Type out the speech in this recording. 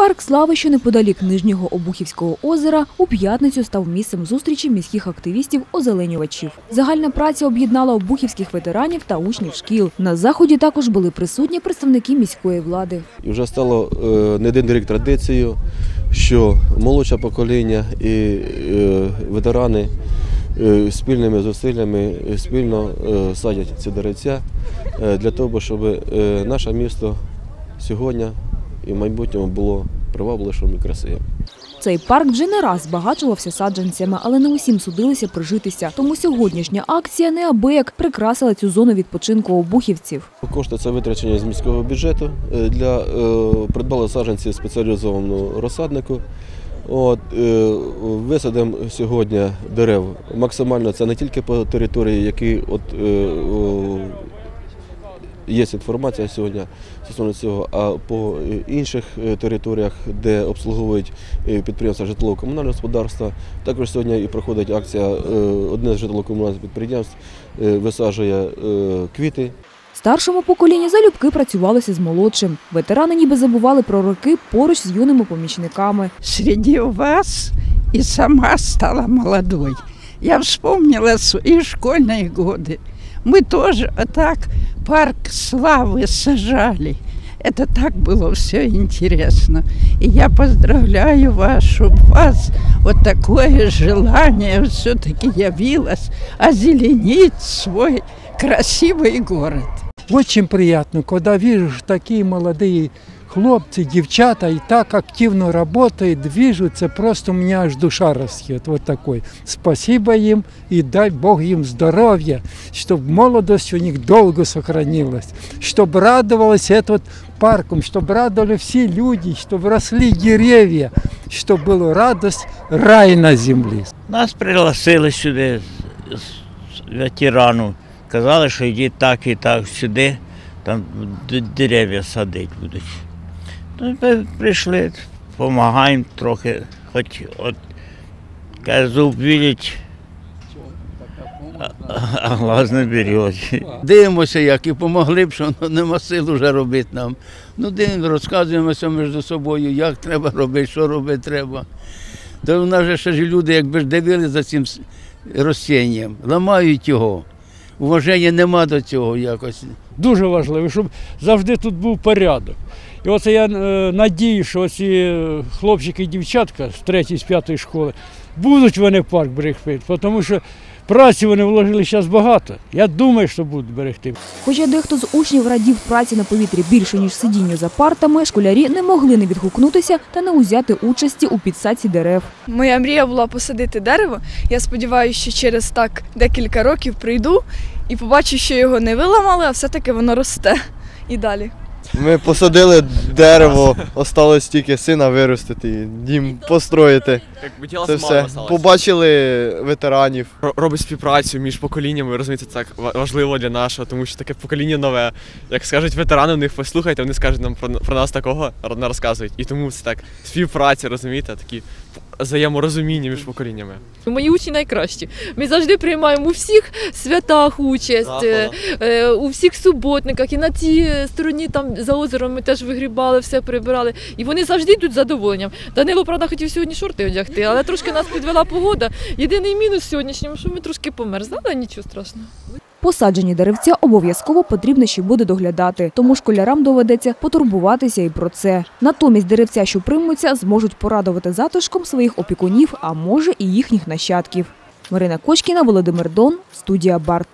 Парк слави, що неподалік Нижнього Обухівського озера, у п'ятницю став місцем зустрічі міських активістів-озеленювачів. Загальна праця об'єднала обухівських ветеранів та учнів шкіл. На заході також були присутні представники міської влади. І вже стало е, не один рік традицією, що молодше покоління і е, ветерани е, спільними зусиллями спільно садять ці деревця для того, щоб наше місто сьогодні і в майбутньому було привабливішим і красивим. Цей парк вже не раз збагачувався саджанцями, але не усім судилися прижитися. Тому сьогоднішня акція неабияк прикрасила цю зону відпочинку обухівців. Кошти це витрачені з міського бюджету е, для е, придбали саджанці спеціалізованого розсаднику. От, е, висадимо сьогодні дерев максимально це не тільки по території, які от, е, є інформація сьогодні стосовно цього, а по інших е, територіях, де обслуговують е, підприємства житлово-комунального господарства. Також сьогодні і проходить акція. е, Одне з житлово-комунальних підприємств висаджує квіти Старшому поколінні залюбки працювалося з молодшим. Ветерани ніби забували про роки поруч з юними помічниками. среди вас и сама стала молодой. Я вспомнила свои школьные годы. Мы тоже так парк славы сажали. Это так было все интересно. И я поздравляю вас, у вас вот такое желание все-таки явилось озеленить свой красивый город. Очень приятно, когда вижу, такие молодые хлопцы, девчата и так активно работают, движутся, просто у меня аж душа растет. Вот такой. Спасибо им и дай Бог им здоровья, чтобы молодость у них долго сохранилась, чтобы радовалась этот парком, чтобы радовали все люди, чтобы росли деревья, чтобы была радость рай на земле. Нас пригласили сюди з- з ветерану. Казали, що йдіть так і так сюди, там д- дерев'я садити будуть. Ну, ми прийшли, допомагаємо трохи, хоч от зуб видить, а, глаз не беруть. Дивимося, як і помогли б, що ну, нема сил вже робити нам. Ну, дивимо, розказуємося між собою, як треба робити, що робити треба. То в нас же ще ж люди, якби ж дивили за цим розсінням, ламають його. Уваження нема до цього якось. дуже важливо, щоб завжди тут був порядок. І оце я е, надію, що ці е, хлопчики і дівчатка з 3 з 5 школи будуть вони парк берегти, тому що праці вони вложили зараз багато. Я думаю, що будуть берегти. Хоча дехто з учнів радів праці на повітрі більше ніж сидінню за партами, школярі не могли не відгукнутися та не узяти участі у підсадці дерев. Моя мрія була посадити дерево. Я сподіваюся, що через так декілька років прийду і побачу, що його не виламали, а все-таки воно росте і далі. Ми посадили дерево, осталось тільки сина виростити, дім построїти. Діла Це все. Побачили ветеранів. Робить співпрацю між поколіннями, розумієте, це так важливо для нашого, тому що таке покоління нове. Як скажуть ветерани, в них послухайте, вони скажуть нам про, про нас такого не розказують. І тому це так співпраця, розумієте, такі взаєморозуміння між поколіннями. Мої учні найкращі. Ми завжди приймаємо у всіх святах участь, е, е, у всіх суботниках. І на тій е, стороні там за озером ми теж вигрібали, все прибирали. І вони завжди йдуть з задоволенням. Данило, правда, хотів сьогодні шорти одягти, але трошки нас підвела погода. Єдиний мінус сьогоднішньому, що ми трошки померзли, але нічого страшного. Посаджені деревця обов'язково потрібно ще буде доглядати, тому школярам доведеться потурбуватися і про це. Натомість деревця, що приймуться, зможуть порадувати затишком своїх опікунів, а може і їхніх нащадків. Марина Кочкіна, Володимир Дон, студія Барт.